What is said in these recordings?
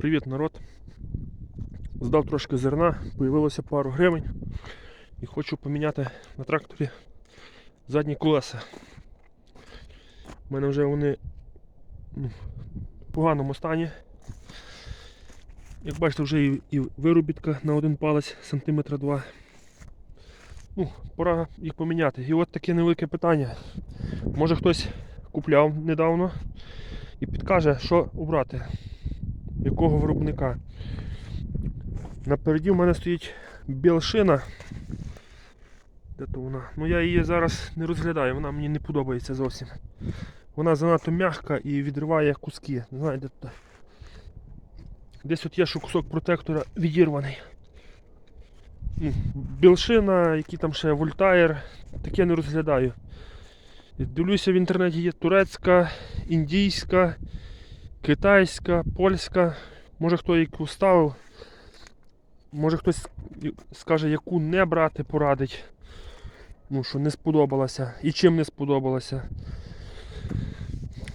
Привіт, народ. Здав трошки зерна, появилося пару гривень і хочу поміняти на тракторі задні колеса. У мене вже вони в поганому стані. Як бачите, вже і, і виробітка на один палець сантиметра два. Ну, пора їх поміняти. І от таке невелике питання. Може хтось купляв недавно і підкаже, що обрати якого виробника. Напереді в мене стоїть білшина. Де то вона? Ну я її зараз не розглядаю, вона мені не подобається зовсім. Вона занадто м'яка і відриває куски. Не знаю, де тут. Десь от є, що кусок протектора відірваний. Білшина, які там ще вольтаєр, таке не розглядаю. Дивлюся в інтернеті є турецька, індійська, китайська, польська. Може хто яку ставив. Може хтось скаже, яку не брати, порадить. Ну, що не сподобалося. І чим не сподобалося.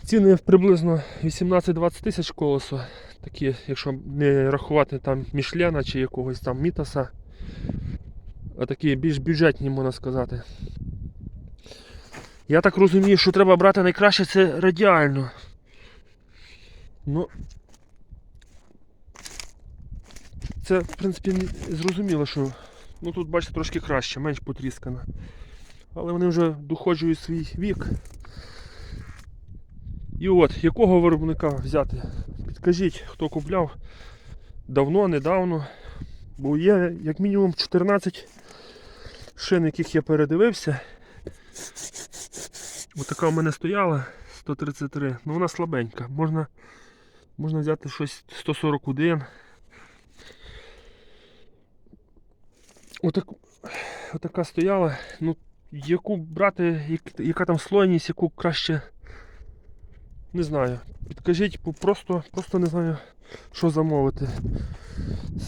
Ціни приблизно 18-20 тисяч колесо. Такі, якщо не рахувати там Мішлена чи якогось там Мітаса. А такі більш бюджетні, можна сказати. Я так розумію, що треба брати найкраще це радіально. Ну. Це, в принципі, зрозуміло, що ну тут, бачите, трошки краще, менш потріскано. Але вони вже доходжують свій вік. І от, якого виробника взяти? Підкажіть, хто купляв давно, недавно. Бо є як мінімум 14 шин, яких я передивився. Отака в мене стояла 133, ну вона слабенька. Можна, можна взяти щось 141. Отак, отака стояла. Ну, яку брати, яка там слойність, яку краще. Не знаю. Підкажіть, просто, просто не знаю, що замовити.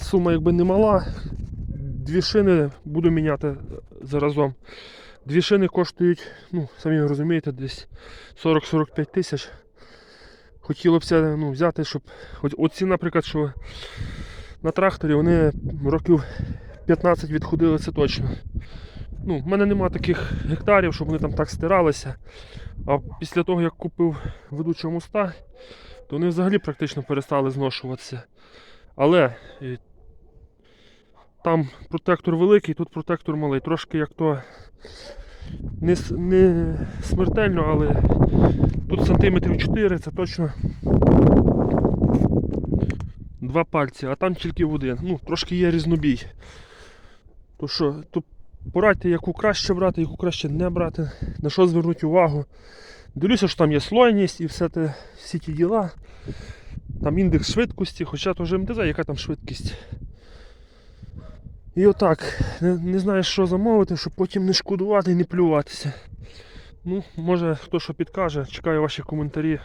Сума якби не мала. Дві шини буду міняти заразом. Дві шини коштують, ну, самі розумієте, десь 40-45 тисяч. Хотілося б ну, взяти, щоб. Оці, наприклад, що на тракторі вони років 15 відходили, це точно. Ну, в мене нема таких гектарів, щоб вони там так стиралися. А після того, як купив ведучого моста, то вони взагалі практично перестали зношуватися. Але е, там протектор великий, тут протектор малий. Трошки як то не, не смертельно, але тут сантиметрів 4, це точно два пальці, а там тільки в один. Ну, трошки є різнобій. То що, то порадьте, яку краще брати, яку краще не брати, на що звернути увагу. Дивлюся, що там є слойність і все те, всі ті діла. Там індекс швидкості, хоча теж МТЗ, яка там швидкість. І отак, не, не знаєш, що замовити, щоб потім не шкодувати і не плюватися. Ну, може хто що підкаже, чекаю ваші коментарі.